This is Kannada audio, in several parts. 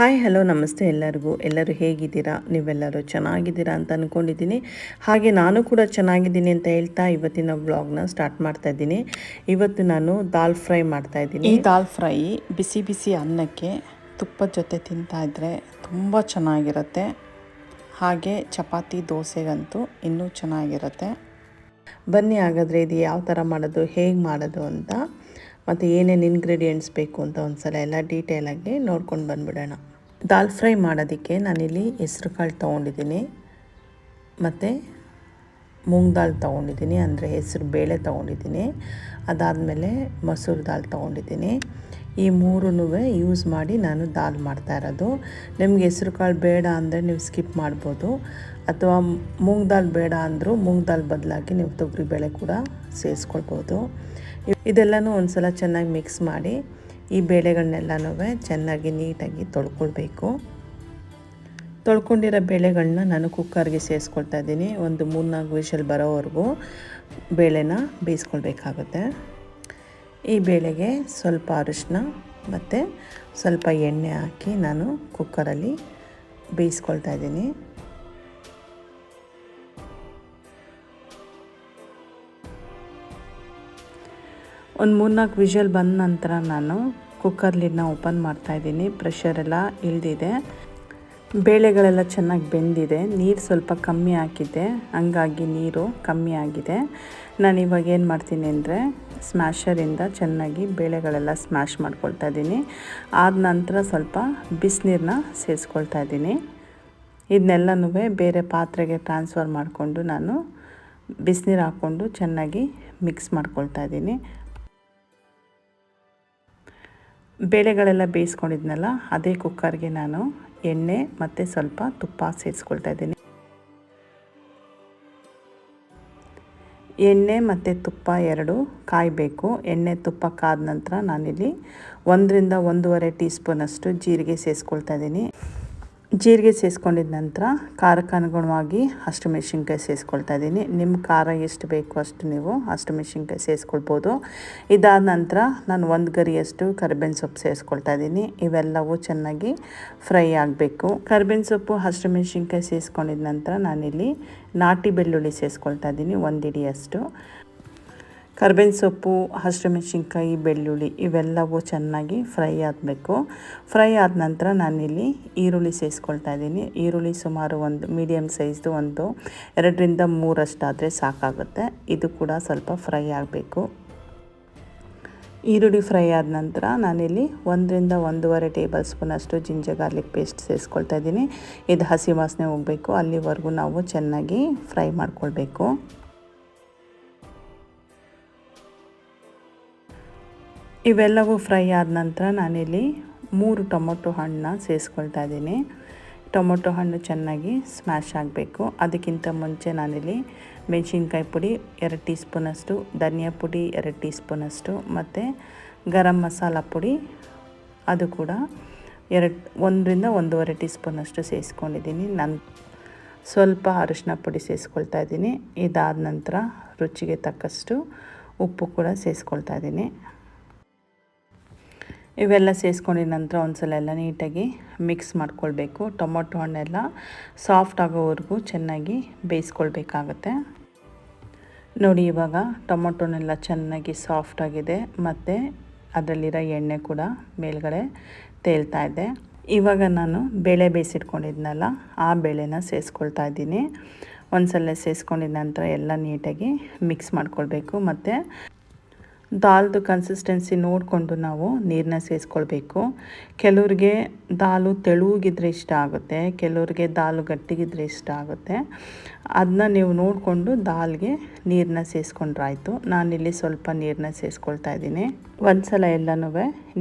ಹಾಯ್ ಹಲೋ ನಮಸ್ತೆ ಎಲ್ಲರಿಗೂ. ಎಲ್ಲರೂ ಹೇಗಿದ್ದೀರಾ? ನೀವೆಲ್ಲರೂ ಚೆನ್ನಾಗಿದ್ದೀರಾ ಅಂತ ಅಂದ್ಕೊಂಡಿದ್ದೀನಿ ಹಾಗೆ ನಾನು ಕೂಡ ಚೆನ್ನಾಗಿದ್ದೀನಿ ಅಂತ ಹೇಳ್ತಾ ಇವತ್ತಿನ ವ್ಲಾಗ್ನ ಸ್ಟಾರ್ಟ್ ಮಾಡ್ತಾ ಇದ್ದೀನಿ. ಇವತ್ತು ನಾನು ದಾಲ್ ಫ್ರೈ ಮಾಡ್ತಾ ಇದ್ದೀನಿ. ಈ ದಾಲ್ ಫ್ರೈ ಬಿಸಿ ಬಿಸಿ ಅನ್ನಕ್ಕೆ ತುಪ್ಪದ ಜೊತೆ ತಿಂತಾ ಇದ್ದರೆ ತುಂಬ ಚೆನ್ನಾಗಿರುತ್ತೆ. ಹಾಗೆ ಚಪಾತಿ ದೋಸೆಗಂತೂ ಇನ್ನೂ ಚೆನ್ನಾಗಿರುತ್ತೆ. ಬನ್ನಿ ಹಾಗಾದರೆ ಇದು ಯಾವ ಥರ ಮಾಡೋದು ಹೇಗೆ ಮಾಡೋದು ಅಂತ ಮತ್ತು ಏನೇನು ಇನ್ಗ್ರೀಡಿಯೆಂಟ್ಸ್ ಬೇಕು ಅಂತ ಒಂದು ಸಲ ಎಲ್ಲ ಡೀಟೇಲಾಗಿ ನೋಡ್ಕೊಂಡು ಬಂದ್ಬಿಡೋಣ. ದಾಲ್ ಫ್ರೈ ಮಾಡೋದಕ್ಕೆ ನಾನಿಲ್ಲಿ ಹೆಸ್ರು ಕಾಳು ತೊಗೊಂಡಿದ್ದೀನಿ. ಮತ್ತು ಮೂಂಗ್ ದಾಲ್ ತೊಗೊಂಡಿದ್ದೀನಿ, ಅಂದರೆ ಹೆಸರು ಬೇಳೆ ತೊಗೊಂಡಿದ್ದೀನಿ. ಅದಾದಮೇಲೆ ಮೊಸರು ದಾಲ್ ತೊಗೊಂಡಿದ್ದೀನಿ. ಈ ಮೂರೂ ಯೂಸ್ ಮಾಡಿ ನಾನು ದಾಲ್ ಮಾಡ್ತಾ ಇರೋದು. ನಿಮ್ಗೆ ಹೆಸ್ರು ಕಾಳು ಬೇಡ ಅಂದರೆ ನೀವು ಸ್ಕಿಪ್ ಮಾಡ್ಬೋದು. ಅಥವಾ ಮೂಂಗ್ ದಾಲ್ ಬೇಡ ಅಂದರೂ ಮೂಂಗ್ ದಾಲ್ ಬದಲಾಗಿ ನೀವು ತೊಗರಿಬೇಳೆ ಕೂಡ ಸೇರಿಸ್ಕೊಳ್ಬೋದು. ಇದೆಲ್ಲನೂ ಒಂದು ಸಲ ಚೆನ್ನಾಗಿ ಮಿಕ್ಸ್ ಮಾಡಿ ಈ ಬೇಳೆಗಳನ್ನೆಲ್ಲನೂ ಚೆನ್ನಾಗಿ ನೀಟಾಗಿ ತೊಳ್ಕೊಳ್ಬೇಕು. ತೊಳ್ಕೊಂಡಿರೋ ಬೇಳೆಗಳನ್ನ ನಾನು ಕುಕ್ಕರ್ಗೆ ಸೇರಿಸ್ಕೊಳ್ತಾ ಇದ್ದೀನಿ. ಒಂದು ಮೂರ್ನಾಲ್ಕು ವಿಷಲ್ ಬರೋವರೆಗೂ ಬೇಳೆನ ಬೇಯಿಸ್ಕೊಳ್ಬೇಕಾಗುತ್ತೆ. ಈ ಬೇಳೆಗೆ ಸ್ವಲ್ಪ ಅರಿಶಿನ ಮತ್ತು ಸ್ವಲ್ಪ ಎಣ್ಣೆ ಹಾಕಿ ನಾನು ಕುಕ್ಕರಲ್ಲಿ ಬೇಯಿಸ್ಕೊಳ್ತಾ ಇದ್ದೀನಿ. ಒಂದು ಮೂರ್ನಾಲ್ಕು ವಿಷಲ್ ಬಂದ ನಂತರ ನಾನು ಕುಕ್ಕರ್ ಲಿಡ್ನ ಓಪನ್ ಮಾಡ್ತಾಯಿದ್ದೀನಿ ಪ್ರೆಷರೆಲ್ಲ ಇಳಿದಿದೆ. ಬೇಳೆಗಳೆಲ್ಲ ಚೆನ್ನಾಗಿ ಬೆಂದಿದೆ. ನೀರು ಸ್ವಲ್ಪ ಕಮ್ಮಿ ಹಾಕಿದ್ದೆ. ಹಂಗಾಗಿ ನೀರು ಕಮ್ಮಿ ಆಗಿದೆ. ನಾನು ಇವಾಗ ಏನು ಮಾಡ್ತೀನಿ ಅಂದರೆ ಸ್ಮ್ಯಾಷರಿಂದ ಚೆನ್ನಾಗಿ ಬೇಳೆಗಳೆಲ್ಲ ಸ್ಮ್ಯಾಶ್ ಮಾಡ್ಕೊಳ್ತಾ ಇದ್ದೀನಿ. ಆದ ನಂತರ ಸ್ವಲ್ಪ ಬಿಸಿನೀರನ್ನ ಸೇರಿಸ್ಕೊಳ್ತಾ ಇದ್ದೀನಿ. ಇದನ್ನೆಲ್ಲನೂ ಬೇರೆ ಪಾತ್ರೆಗೆ ಟ್ರಾನ್ಸ್ಫರ್ ಮಾಡಿಕೊಂಡು ನಾನು ಬಿಸಿನೀರು ಹಾಕ್ಕೊಂಡು ಚೆನ್ನಾಗಿ ಮಿಕ್ಸ್ ಮಾಡ್ಕೊಳ್ತಾ ಇದ್ದೀನಿ. ಬೇಳೆಗಳೆಲ್ಲ ಬೇಯಿಸ್ಕೊಂಡಿದ್ನಲ್ಲ, ಅದೇ ಕುಕ್ಕರ್ಗೆ ನಾನು ಎಣ್ಣೆ ಮತ್ತು ಸ್ವಲ್ಪ ತುಪ್ಪ ಸೇರಿಸ್ಕೊಳ್ತಾ ಇದ್ದೀನಿ. ಎಣ್ಣೆ ಮತ್ತು ತುಪ್ಪ ಎರಡು ಕಾಯಬೇಕು. ಎಣ್ಣೆ ತುಪ್ಪ ಕಾದ ನಂತರ ನಾನಿಲ್ಲಿ ಒಂದರಿಂದ ಒಂದೂವರೆ ಟೀ ಸ್ಪೂನಷ್ಟು ಜೀರಿಗೆ ಸೇರಿಸ್ಕೊಳ್ತಾ ಇದ್ದೀನಿ. ಜೀರಿಗೆ ಸೇರಿಸ್ಕೊಂಡಿದ ನಂತರ ಖಾರಕ್ಕೆ ಅನುಗುಣವಾಗಿ ಹಸಿರು ಮೆಣಸಿನ್ಕಾಯಿ ಸೇರಿಸ್ಕೊಳ್ತಾ ಇದ್ದೀನಿ. ನಿಮ್ಮ ಖಾರ ಎಷ್ಟು ಬೇಕು ಅಷ್ಟು ನೀವು ಅಷ್ಟು ಮೆಣಸಿನ್ಕಾಯಿ ಸೇರಿಸ್ಕೊಳ್ಬೋದು ಇದಾದ ನಂತರ ನಾನು ಒಂದು ಗರಿಯಷ್ಟು ಕರಿಬೇವಿನ ಸೊಪ್ಪು ಸೇರಿಸ್ಕೊಳ್ತಾ ಇದ್ದೀನಿ. ಇವೆಲ್ಲವೂ ಚೆನ್ನಾಗಿ ಫ್ರೈ ಆಗಬೇಕು. ಕರಿಬೇವಿನ ಸೊಪ್ಪು ಹಸಿರು ಮೆಣಸಿನ್ಕಾಯಿ ಸೇರಿಸ್ಕೊಂಡಿದ ನಂತರ ನಾನಿಲ್ಲಿ ನಾಟಿ ಬೆಳ್ಳುಳ್ಳಿ ಸೇರಿಸ್ಕೊಳ್ತಾ ಇದ್ದೀನಿ. ಒಂದು ಇಡಿಯಷ್ಟು. ಕರ್ಬೇವಿನ ಸೊಪ್ಪು ಹಸಿರು ಮೆಣಸಿನ್ಕಾಯಿ ಬೆಳ್ಳುಳ್ಳಿ ಇವೆಲ್ಲವೂ ಚೆನ್ನಾಗಿ ಫ್ರೈ ಆಗಬೇಕು ಫ್ರೈ ಆದ ನಂತರ ನಾನಿಲ್ಲಿ ಈರುಳ್ಳಿ ಸೇರಿಸ್ಕೊಳ್ತಾ ಇದ್ದೀನಿ. ಈರುಳ್ಳಿ ಸುಮಾರು ಒಂದು ಮೀಡಿಯಮ್ ಸೈಜ್ದು ಒಂದು ಎರಡರಿಂದ ಮೂರಷ್ಟಾದರೆ ಸಾಕಾಗುತ್ತೆ. ಇದು ಕೂಡ ಸ್ವಲ್ಪ ಫ್ರೈ ಆಗಬೇಕು. ಈರುಳ್ಳಿ ಫ್ರೈ ಆದ ನಂತರ ನಾನಿಲ್ಲಿ ಒಂದರಿಂದ ಒಂದೂವರೆ ಟೇಬಲ್ ಸ್ಪೂನಷ್ಟು ಜಿಂಜರ್ ಗಾರ್ಲಿಕ್ ಪೇಸ್ಟ್ ಸೇರಿಸ್ಕೊಳ್ತಾ ಇದ್ದೀನಿ. ಇದು ಹಸಿ ವಾಸನೆ ಹೋಗಬೇಕು. ಅಲ್ಲಿವರೆಗೂ ನಾವು ಚೆನ್ನಾಗಿ ಫ್ರೈ ಮಾಡ್ಕೊಳ್ಬೇಕು. ಇವೆಲ್ಲವೂ ಫ್ರೈ ಆದ ನಂತರ ನಾನಿಲ್ಲಿ ಮೂರು ಟೊಮೊಟೊ ಹಣ್ಣನ್ನ ಸೇರಿಸ್ಕೊಳ್ತಾ ಇದ್ದೀನಿ. ಟೊಮೊಟೊ ಹಣ್ಣು ಚೆನ್ನಾಗಿ ಸ್ಮ್ಯಾಶ್ ಆಗಬೇಕು. ಅದಕ್ಕಿಂತ ಮುಂಚೆ ನಾನಿಲ್ಲಿ ಮೆಣಸಿನ್ಕಾಯಿ ಪುಡಿ ಎರಡು ಟೀ ಸ್ಪೂನಷ್ಟು ಧನಿಯಾ ಪುಡಿ ಎರಡು ಟೀ ಸ್ಪೂನಷ್ಟು ಮತ್ತು ಗರಂ ಮಸಾಲ ಪುಡಿ ಅದು ಕೂಡ ಎರಡು, ಒಂದರಿಂದ ಒಂದೂವರೆ ಟೀ ಸ್ಪೂನಷ್ಟು ಸೇರಿಸ್ಕೊಂಡಿದ್ದೀನಿ ನಾನು ಸ್ವಲ್ಪ ಅರಿಶಿನ ಪುಡಿ ಸೇರಿಸ್ಕೊಳ್ತಾ ಇದ್ದೀನಿ. ಇದಾದ ನಂತರ ರುಚಿಗೆ ತಕ್ಕಷ್ಟು ಉಪ್ಪು ಕೂಡ ಸೇರಿಸ್ಕೊಳ್ತಾ ಇದ್ದೀನಿ. ಇವೆಲ್ಲ ಸೇರಿಸ್ಕೊಂಡಿದ ನಂತರ ಒಂದ್ಸಲ ಎಲ್ಲ ನೀಟಾಗಿ ಮಿಕ್ಸ್ ಮಾಡ್ಕೊಳ್ಬೇಕು. ಟೊಮೊಟೊ ಹಣ್ಣೆಲ್ಲ ಸಾಫ್ಟ್ ಆಗೋವರೆಗೂ ಚೆನ್ನಾಗಿ ಬೇಯಿಸ್ಕೊಳ್ಬೇಕಾಗತ್ತೆ. ನೋಡಿ, ಇವಾಗ ಟೊಮೊಟೊನೆಲ್ಲ ಚೆನ್ನಾಗಿ ಸಾಫ್ಟ್ ಆಗಿದೆ. ಮತ್ತು ಅದರಲ್ಲಿರೋ ಎಣ್ಣೆ ಕೂಡ ಮೇಲ್ಗಡೆ ತೇಲ್ತಾ ಇದೆ. ಇವಾಗ ನಾನು ಬೇಳೆ ಬೇಯಿಸಿಟ್ಕೊಂಡಿದ್ನಲ್ಲ, ಆ ಬೇಳೆನ ಸೇರಿಸ್ಕೊಳ್ತಾ ಇದ್ದೀನಿ. ಒಂದ್ಸಲ ಸೇರಿಸ್ಕೊಂಡಿದ ನಂತರ ಎಲ್ಲ ನೀಟಾಗಿ ಮಿಕ್ಸ್ ಮಾಡ್ಕೊಳ್ಬೇಕು. ಮತ್ತು ದಾಲ್ದು ಕನ್ಸಿಸ್ಟೆನ್ಸಿ ನೋಡಿಕೊಂಡು ನಾವು ನೀರನ್ನ ಸೇರಿಸ್ಕೊಳ್ಬೇಕು ಕೆಲವ್ರಿಗೆ ದಾಲು ತೆಳುಗಿದ್ರೆ ಇಷ್ಟ ಆಗುತ್ತೆ, ಕೆಲವ್ರಿಗೆ ದಾಲು ಗಟ್ಟಿಗಿದ್ರೆ ಇಷ್ಟ ಆಗುತ್ತೆ. ಅದನ್ನ ನೀವು ನೋಡಿಕೊಂಡು ದಾಲ್ಗೆ ನೀರನ್ನ ಸೇರಿಸ್ಕೊಂಡ್ರಾಯ್ತು ನಾನಿಲ್ಲಿ ಸ್ವಲ್ಪ ನೀರನ್ನ ಸೇರಿಸ್ಕೊಳ್ತಾ ಇದ್ದೀನಿ. ಒಂದು ಸಲ ಎಲ್ಲನೂ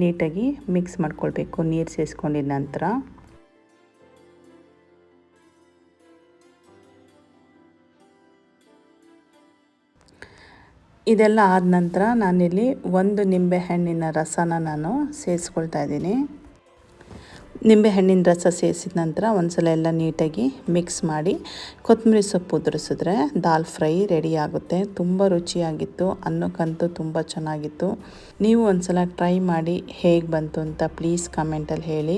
ನೀಟಾಗಿ ಮಿಕ್ಸ್ ಮಾಡ್ಕೊಳ್ಬೇಕು ನೀರು ಸೇರಿಸ್ಕೊಂಡಿದ ನಂತರ. ಇದೆಲ್ಲ ಆದ ನಂತರ ನಾನಿಲ್ಲಿ ಒಂದು ನಿಂಬೆ ಹಣ್ಣಿನ ರಸನ ನಾನು ಸೇರಿಸ್ಕೊಳ್ತಾ ಇದ್ದೀನಿ. ನಿಂಬೆ ಹಣ್ಣಿನ ರಸ ಸೇರಿಸಿದ ನಂತರ ಒಂದ್ಸಲ ಎಲ್ಲ ನೀಟಾಗಿ ಮಿಕ್ಸ್ ಮಾಡಿ ಕೊತ್ತಂಬರಿ ಸೊಪ್ಪು ಉದುರಿಸಿದ್ರೆ ದಾಲ್ ಫ್ರೈ ರೆಡಿ ಆಗುತ್ತೆ. ತುಂಬ ರುಚಿಯಾಗಿತ್ತು, ಅನ್ನಕ್ಕಂತೂ ತುಂಬ ಚೆನ್ನಾಗಿತ್ತು. ನೀವು ಒಂದ್ಸಲ ಟ್ರೈ ಮಾಡಿ ಹೇಗೆ ಬಂತು ಅಂತ ಪ್ಲೀಸ್ ಕಮೆಂಟಲ್ಲಿ ಹೇಳಿ.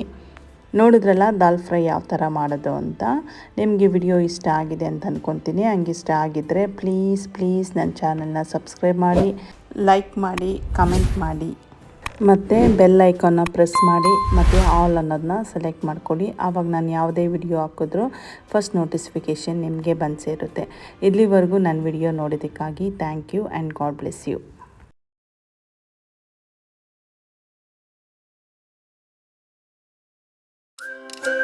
ನೋಡಿದ್ರಲ್ಲ ದಾಲ್ ಫ್ರೈ ಯಾವ ಥರ ಮಾಡೋದು ಅಂತ. ನಿಮಗೆ ವಿಡಿಯೋ ಇಷ್ಟ ಆಗಿದೆ ಅಂತ ಅಂದ್ಕೊತೀನಿ ಹಂಗೆ ಇಷ್ಟ ಆಗಿದ್ದರೆ ಪ್ಲೀಸ್ ಪ್ಲೀಸ್ ನನ್ನ ಚಾನಲ್ನ ಸಬ್ಸ್ಕ್ರೈಬ್ ಮಾಡಿ, ಲೈಕ್ ಮಾಡಿ, ಕಮೆಂಟ್ ಮಾಡಿ. ಮತ್ತು ಬೆಲ್ ಐಕಾನ್ನ ಪ್ರೆಸ್ ಮಾಡಿ, ಮತ್ತು ಆಲ್ ಅನ್ನೋದನ್ನ ಸೆಲೆಕ್ಟ್ ಮಾಡ್ಕೊಳ್ಳಿ. ಆವಾಗ ನಾನು ಯಾವುದೇ ವಿಡಿಯೋ ಹಾಕಿದ್ರೂ ಫಸ್ಟ್ ನೋಟಿಫಿಕೇಷನ್ ನಿಮಗೆ ಬಂದು ಸೇರುತ್ತೆ. ಇಲ್ಲಿವರೆಗೂ ನನ್ನ video ನೋಡಿದ್ದಕ್ಕಾಗಿ thank you and God bless you. Thank you.